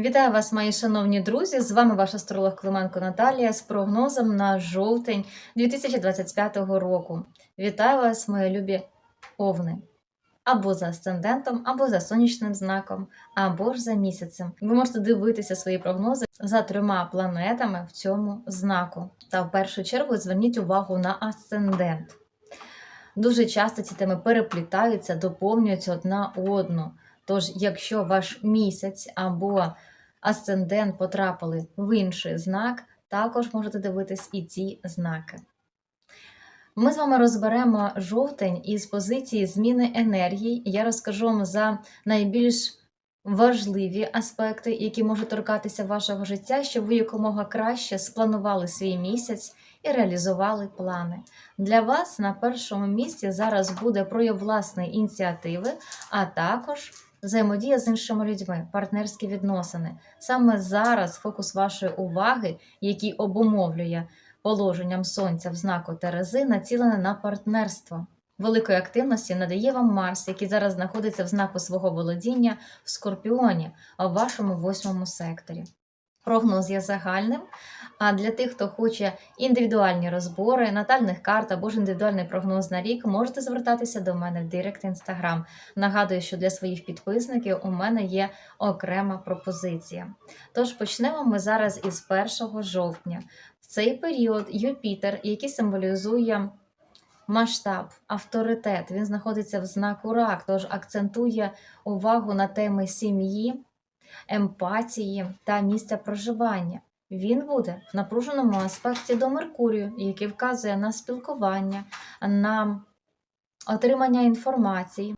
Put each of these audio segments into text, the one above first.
Вітаю вас, мої шановні друзі! З вами ваш астролог Клименко Наталія з прогнозом на жовтень 2025 року. Вітаю вас, мої любі овни! Або за асцендентом, або за сонячним знаком, або ж за місяцем. Ви можете дивитися свої прогнози за трьома планетами в цьому знаку. Та в першу чергу зверніть увагу на асцендент. Дуже часто ці теми переплітаються, доповнюються одна одну. Тож, якщо ваш місяць або асцендент потрапили в інший знак, також можете дивитись і ці знаки. Ми з вами розберемо жовтень із позиції зміни енергії. Я розкажу вам за найбільш важливі аспекти, які можуть торкатися вашого життя, щоб ви якомога краще спланували свій місяць і реалізували плани. Для вас на першому місці зараз буде прояв власної ініціативи, а також взаємодія з іншими людьми, партнерські відносини. Саме зараз фокус вашої уваги, який обумовлює положенням сонця в знаку Терези, націлене на партнерство. Великої активності надає вам Марс, який зараз знаходиться в знаку свого володіння в Скорпіоні, а в вашому восьмому секторі. Прогноз є загальним. А для тих, хто хоче індивідуальні розбори, натальних карт або ж індивідуальний прогноз на рік, можете звертатися до мене в Директ Інстаграм. Нагадую, що для своїх підписників у мене є окрема пропозиція. Тож почнемо ми зараз із 1 жовтня. В цей період Юпітер, який символізує масштаб, авторитет, він знаходиться в знаку рак, тож акцентує увагу на теми сім'ї емпатії та місця проживання. Він буде в напруженому аспекті до Меркурію, який вказує на спілкування, на отримання інформації.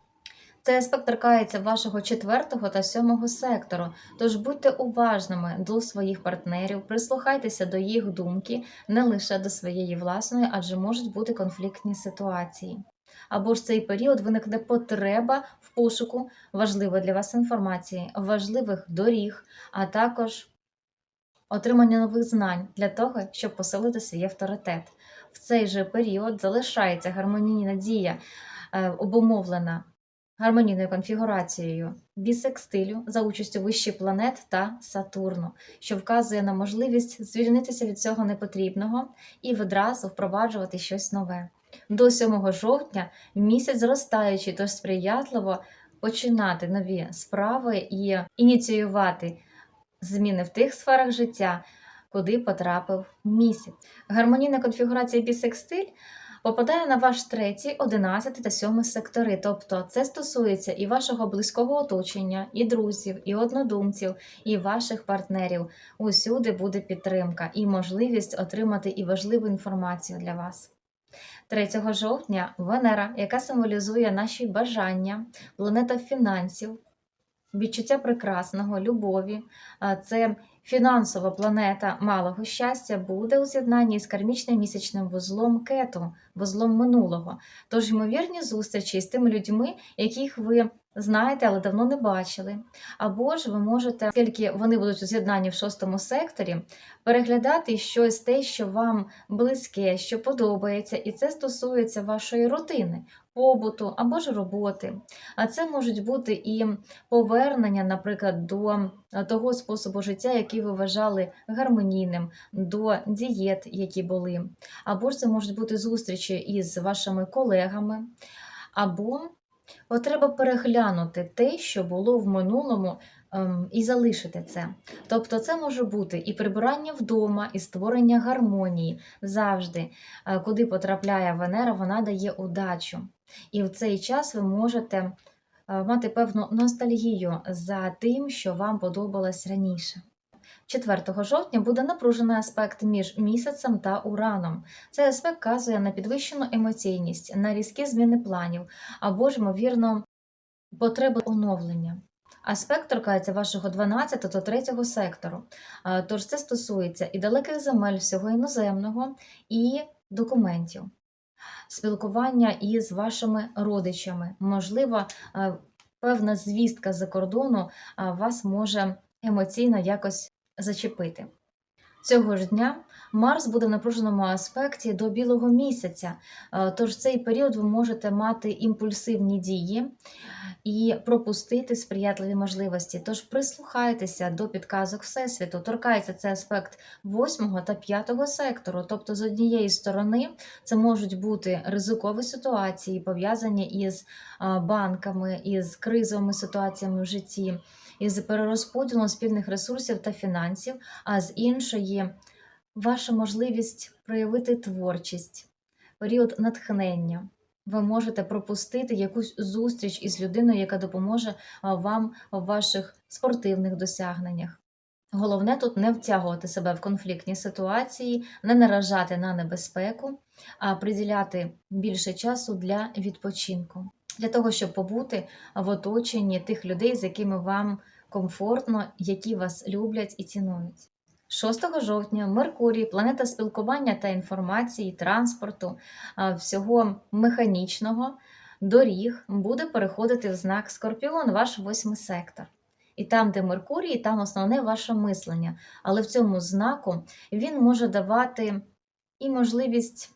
Цей аспект торкається вашого четвертого та сьомого сектору, тож будьте уважними до своїх партнерів, прислухайтеся до їх думки, не лише до своєї власної, адже можуть бути конфліктні ситуації або ж цей період виникне потреба в пошуку важливої для вас інформації, важливих доріг, а також отримання нових знань для того, щоб посилити свій авторитет. В цей же період залишається гармонійна дія, е, обумовлена гармонійною конфігурацією бісекстилю за участю вищих планет та Сатурну, що вказує на можливість звільнитися від цього непотрібного і відразу впроваджувати щось нове. До 7 жовтня місяць зростаючий, тож сприятливо починати нові справи і ініціювати зміни в тих сферах життя, куди потрапив місяць. Гармонійна конфігурація бісекстиль попадає на ваш третій, одинадцятий та сьомий сектори. Тобто це стосується і вашого близького оточення, і друзів, і однодумців, і ваших партнерів. Усюди буде підтримка і можливість отримати і важливу інформацію для вас. 3 жовтня Венера, яка символізує наші бажання, планета фінансів, відчуття прекрасного, любові, це фінансова планета малого щастя, буде у з'єднанні з кармічним місячним вузлом кету, вузлом минулого. Тож, ймовірні зустрічі з тими людьми, яких ви знаєте, але давно не бачили. Або ж ви можете, оскільки вони будуть у з'єднанні в шостому секторі, переглядати щось те, що вам близьке, що подобається, і це стосується вашої рутини, побуту або ж роботи. А це можуть бути і повернення, наприклад, до того способу життя, який ви вважали гармонійним, до дієт, які були. Або ж це можуть бути зустрічі із вашими колегами. або От треба переглянути те, що було в минулому, ем, і залишити це. Тобто, це може бути і прибирання вдома, і створення гармонії завжди, е, куди потрапляє Венера, вона дає удачу. І в цей час ви можете е, мати певну ностальгію за тим, що вам подобалось раніше. 4 жовтня буде напружений аспект між місяцем та ураном. Цей аспект вказує на підвищену емоційність, на різкі зміни планів або ж, ймовірно, потреби оновлення. Аспект торкається вашого 12 та 3 сектору. Тож це стосується і далеких земель всього іноземного, і документів, спілкування із вашими родичами. Можливо, певна звістка за кордону вас може емоційно якось зачепити. Цього ж дня Марс буде в напруженому аспекті до білого місяця, Е, тож цей період ви можете мати імпульсивні дії і пропустити сприятливі можливості. Тож прислухайтеся до підказок Всесвіту. Торкається цей аспект 8 та 5 сектору. Тобто, з однієї сторони, це можуть бути ризикові ситуації, пов'язані із а, банками, із кризовими ситуаціями в житті, із перерозподілом спільних ресурсів та фінансів, а з іншої ваша можливість проявити творчість, період натхнення. Ви можете пропустити якусь зустріч із людиною, яка допоможе вам в ваших спортивних досягненнях. Головне тут не втягувати себе в конфліктні ситуації, не наражати на небезпеку, а приділяти більше часу для відпочинку, для того, щоб побути в оточенні тих людей, з якими вам комфортно, які вас люблять і цінують. 6 жовтня Меркурій, планета спілкування та інформації, транспорту, всього механічного, доріг, буде переходити в знак Скорпіон, ваш восьмий сектор. І там, де Меркурій, там основне ваше мислення. Але в цьому знаку він може давати і можливість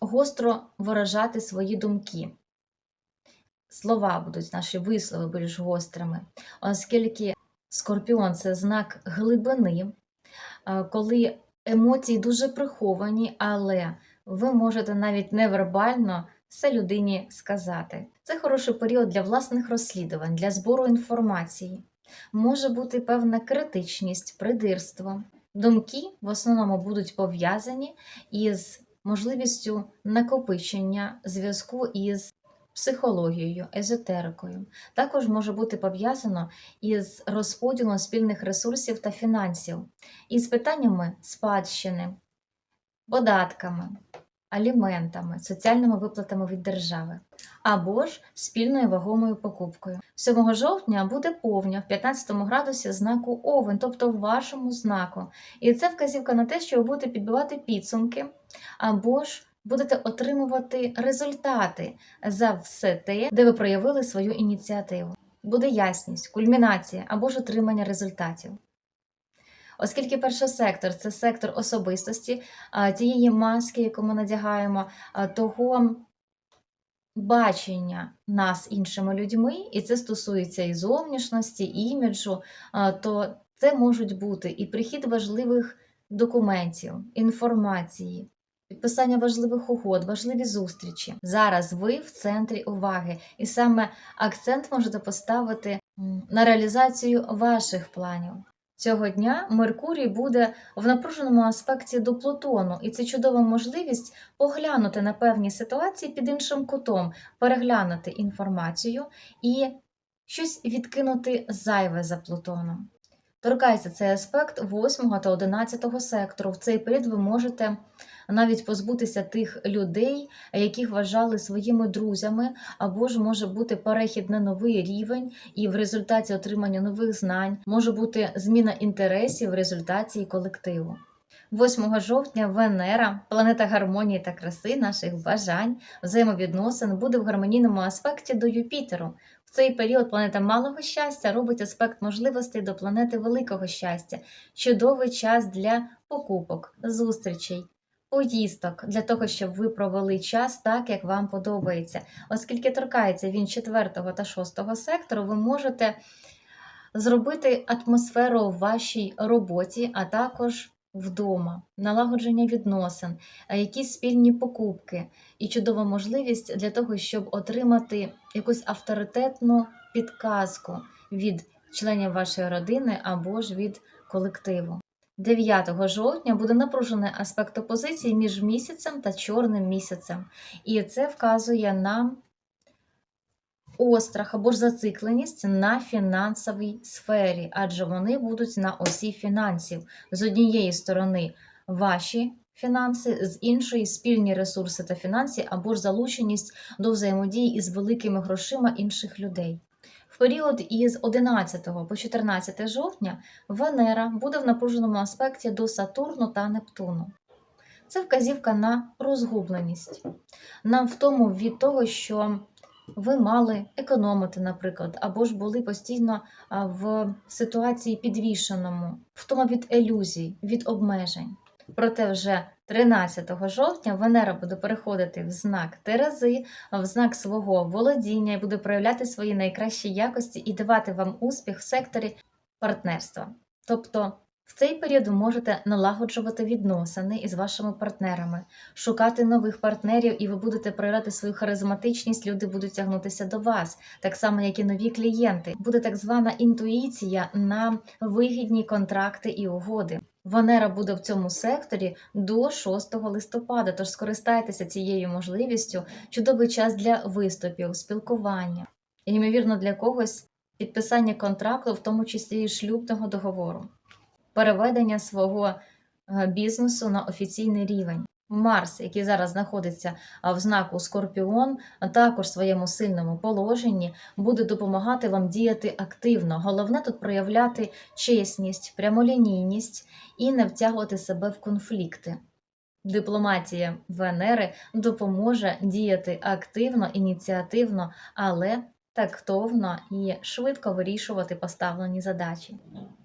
гостро виражати свої думки. Слова будуть наші вислови більш гострими, оскільки Скорпіон це знак глибини, е, коли емоції дуже приховані, але ви можете навіть невербально все людині сказати. Це хороший період для власних розслідувань, для збору інформації. Може бути певна критичність, придирство. Думки в основному будуть пов'язані із можливістю накопичення зв'язку із психологією, езотерикою. Також може бути пов'язано із розподілом спільних ресурсів та фінансів, із питаннями спадщини, податками, аліментами, соціальними виплатами від держави або ж спільною вагомою покупкою. 7 жовтня буде повня в 15 градусі знаку Овен, тобто в вашому знаку. І це вказівка на те, що ви будете підбивати підсумки, або ж будете отримувати результати за все те, де ви проявили свою ініціативу. Буде ясність, кульмінація або ж отримання результатів. Оскільки перший сектор це сектор особистості, тієї маски, яку ми надягаємо, того бачення нас іншими людьми, і це стосується і зовнішності, і іміджу, то це можуть бути і прихід важливих документів, інформації, підписання важливих угод, важливі зустрічі. Зараз ви в центрі уваги, і саме акцент можете поставити на реалізацію ваших планів. Цього дня Меркурій буде в напруженому аспекті до Плутону, і це чудова можливість поглянути на певні ситуації під іншим кутом, переглянути інформацію і щось відкинути зайве за Плутоном. Торкається цей аспект 8 та 11 сектору. В цей період ви можете навіть позбутися тих людей, яких вважали своїми друзями, або ж може бути перехід на новий рівень, і в результаті отримання нових знань може бути зміна інтересів в результаті колективу. 8 жовтня Венера, планета гармонії та краси, наших бажань, взаємовідносин, буде в гармонійному аспекті до Юпітеру. В цей період планета малого щастя робить аспект можливостей до планети великого щастя, чудовий час для покупок, зустрічей, поїздок, для того, щоб ви провели час так, як вам подобається. Оскільки торкається він 4 та 6 сектору, ви можете зробити атмосферу в вашій роботі, а також вдома, налагодження відносин, якісь спільні покупки і чудова можливість для того, щоб отримати якусь авторитетну підказку від членів вашої родини або ж від колективу. 9 жовтня буде напружений аспект опозиції між місяцем та чорним місяцем, і це вказує на острах або ж зацикленість на фінансовій сфері, адже вони будуть на осі фінансів. З однієї сторони ваші фінанси, з іншої спільні ресурси та фінанси, або ж залученість до взаємодії із великими грошима інших людей. В період із 11 по 14 жовтня Венера буде в напруженому аспекті до Сатурну та Нептуну. Це вказівка на розгубленість, на втому від того, що ви мали економити, наприклад, або ж були постійно в ситуації підвішеному, втома від ілюзій, від обмежень. Проте вже 13 жовтня Венера буде переходити в знак Терези, в знак свого володіння і буде проявляти свої найкращі якості і давати вам успіх в секторі партнерства. Тобто в цей період ви можете налагоджувати відносини із вашими партнерами, шукати нових партнерів, і ви будете проявляти свою харизматичність, люди будуть тягнутися до вас, так само, як і нові клієнти. Буде так звана інтуїція на вигідні контракти і угоди. Венера буде в цьому секторі до 6 листопада, тож скористайтеся цією можливістю. Чудовий час для виступів, спілкування. І, ймовірно, для когось підписання контракту, в тому числі і шлюбного договору, переведення свого е, бізнесу на офіційний рівень. Марс, який зараз знаходиться в знаку Скорпіон, також в своєму сильному положенні, буде допомагати вам діяти активно. Головне тут проявляти чесність, прямолінійність і не втягувати себе в конфлікти. Дипломатія Венери допоможе діяти активно, ініціативно, але тактовно і швидко вирішувати поставлені задачі.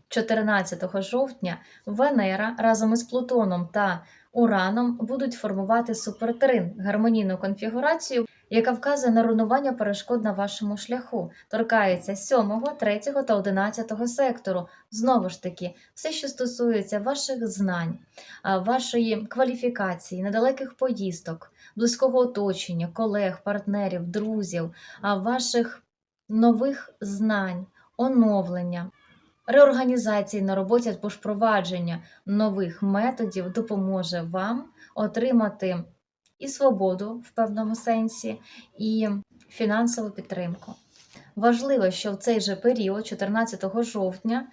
14 жовтня Венера разом із Плутоном та Ураном будуть формувати супертрин гармонійну конфігурацію, яка вказує на руйнування перешкод на вашому шляху, торкається 7, 3 та 11 сектору. Знову ж таки, все, що стосується ваших знань, вашої кваліфікації, недалеких поїздок, близького оточення, колег, партнерів, друзів, ваших нових знань, оновлення. Реорганізації на роботі або ж впровадження нових методів допоможе вам отримати і свободу в певному сенсі, і фінансову підтримку. Важливо, що в цей же період, 14 жовтня,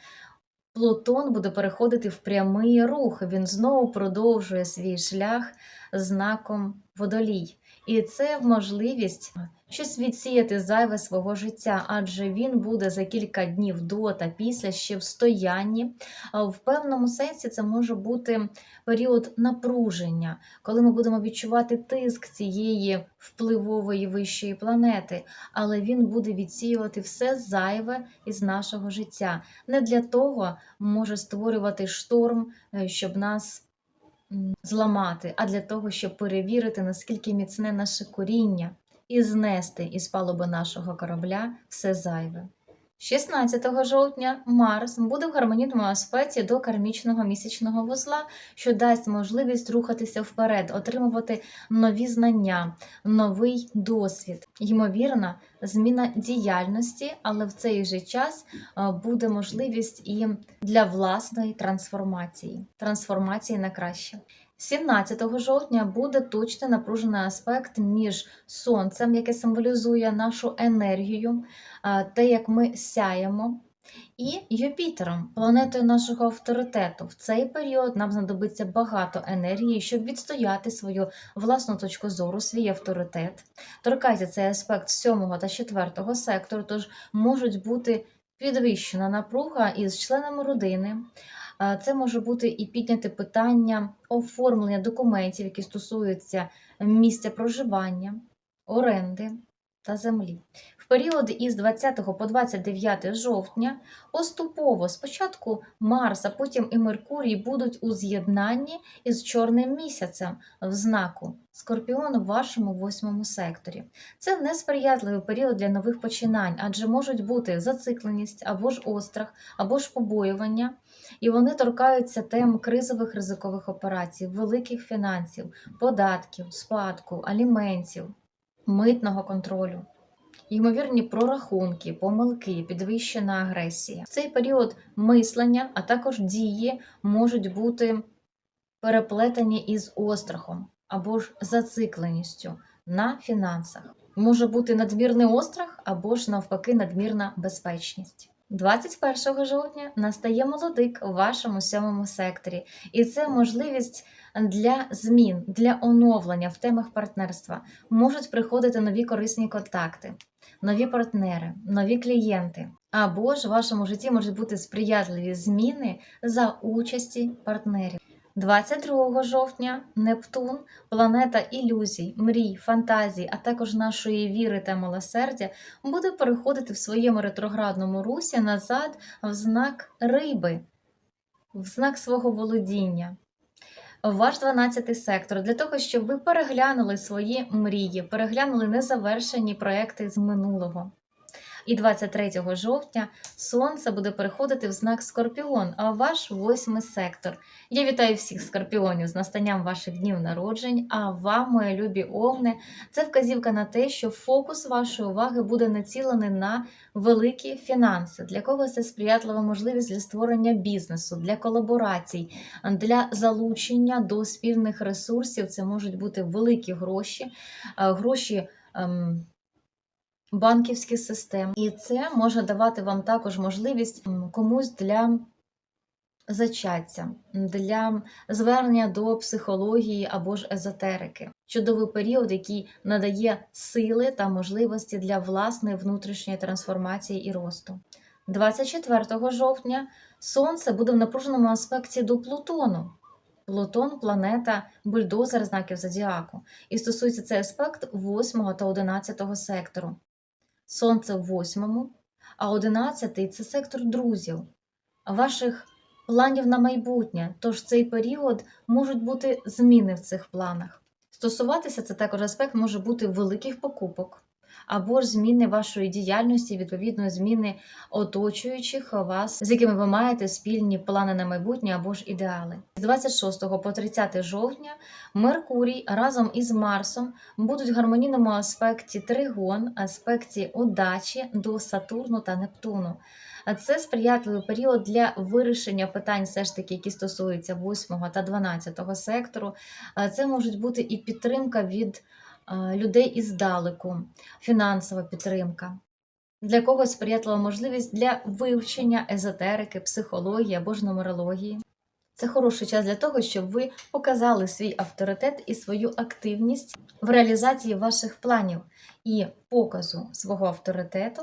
Плутон буде переходити в прямий рух. Він знову продовжує свій шлях знаком водолій. І це можливість щось відсіяти зайве свого життя, адже він буде за кілька днів до та після ще в стоянні. В певному сенсі це може бути період напруження, коли ми будемо відчувати тиск цієї впливової вищої планети, але він буде відсіювати все зайве із нашого життя. Не для того може створювати шторм, е, щоб нас зламати, а для того, щоб перевірити, наскільки міцне наше коріння і знести із палуби нашого корабля все зайве. 16 жовтня Марс буде в гармонійному аспекті до кармічного місячного вузла, що дасть можливість рухатися вперед, отримувати нові знання, новий досвід. Ймовірна зміна діяльності, але в цей же час буде можливість і для власної трансформації, трансформації на краще. 17 жовтня буде точно напружений аспект між сонцем, яке символізує нашу енергію, те, як ми сяємо, і Юпітером, планетою нашого авторитету. В цей період нам знадобиться багато енергії, щоб відстояти свою власну точку зору, свій авторитет. Торкається цей аспект 7 та 4 сектору, тож можуть бути підвищена напруга із членами родини. А Це може бути і підняти питання оформлення документів, які стосуються місця проживання, оренди та землі. В період із 20 по 29 жовтня поступово спочатку Марс, а потім і Меркурій будуть у з'єднанні із чорним місяцем в знаку Скорпіон в вашому восьмому секторі. Це несприятливий період для нових починань, адже можуть бути зацикленість або ж острах, або ж побоювання, і вони торкаються тем кризових ризикових операцій, великих фінансів, податків, спадку, аліментів, митного контролю. Ймовірні прорахунки, помилки, підвищена агресія. В цей період мислення, а також дії можуть бути переплетені із острахом або ж зацикленістю на фінансах. Може бути надмірний острах або ж навпаки надмірна безпечність. 21 жовтня настає молодик у вашому сьомому секторі, і це можливість для змін, для оновлення в темах партнерства. Можуть приходити нові корисні контакти, нові партнери, нові клієнти. Або ж в вашому житті можуть бути сприятливі зміни за участі партнерів. 22 жовтня Нептун, планета ілюзій, мрій, фантазій, а також нашої віри та милосердя, буде переходити в своєму ретроградному русі назад в знак риби, в знак свого володіння. Ваш 12 сектор для того, щоб ви переглянули свої мрії, переглянули незавершені проекти з минулого. І 23 жовтня Сонце буде переходити в знак Скорпіон, а ваш восьмий сектор. Я вітаю всіх скорпіонів з настанням ваших днів народжень. А вам, мої любі овни, це вказівка на те, що фокус вашої уваги буде націлений на великі фінанси. Для когось це сприятлива можливість для створення бізнесу, для колаборацій, для залучення до спільних ресурсів. Це можуть бути великі гроші, е, гроші. Банківських систем. І це може давати вам також можливість комусь для зачаття, для звернення до психології або ж езотерики. Чудовий період, який надає сили та можливості для власної внутрішньої трансформації і росту. 24 жовтня Сонце буде в напруженому аспекті до Плутону. Плутон планета бульдозер знаків зодіаку. І стосується цей аспект 8 та 11 сектору. Сонце в восьмому, а одинадцятий це сектор друзів, ваших планів на майбутнє. Тож цей період можуть бути зміни в цих планах. Стосуватися це також аспект може бути великих покупок або ж зміни вашої діяльності, відповідно, зміни оточуючих вас, з якими ви маєте спільні плани на майбутнє або ж ідеали. З 26 по 30 жовтня Меркурій разом із Марсом будуть в гармонійному аспекті тригон, аспекті удачі до Сатурну та Нептуну. А це сприятливий період для вирішення питань, все ж таки, які стосуються 8 та 12 сектору. Це можуть бути і підтримка від людей іздалеку, фінансова підтримка. Для когось сприятлива можливість для вивчення езотерики, психології або ж нумерології. Це хороший час для того, щоб ви показали свій авторитет і свою активність в реалізації ваших планів і показу свого авторитету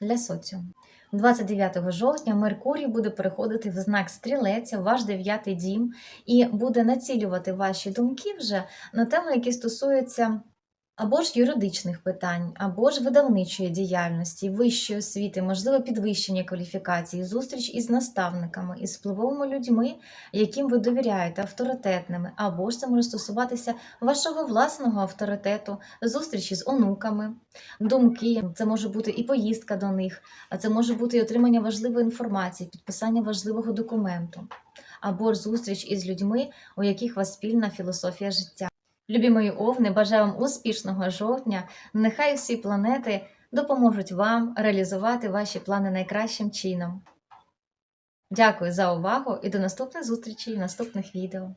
для соціуму. 29 жовтня Меркурій буде переходити в знак стрілець, ваш дев'ятий дім, і буде націлювати ваші думки вже на теми, які стосуються або ж юридичних питань, або ж видавничої діяльності, вищої освіти, можливо, підвищення кваліфікації, зустріч із наставниками, із впливовими людьми, яким ви довіряєте, авторитетними, або ж це може стосуватися вашого власного авторитету, зустрічі з онуками, думки. Це може бути і поїздка до них, а це може бути і отримання важливої інформації, підписання важливого документу, або ж зустріч із людьми, у яких вас спільна філософія життя. Любі мої овни, бажаю вам успішного жовтня. Нехай всі планети допоможуть вам реалізувати ваші плани найкращим чином. Дякую за увагу і до наступних зустрічей в наступних відео.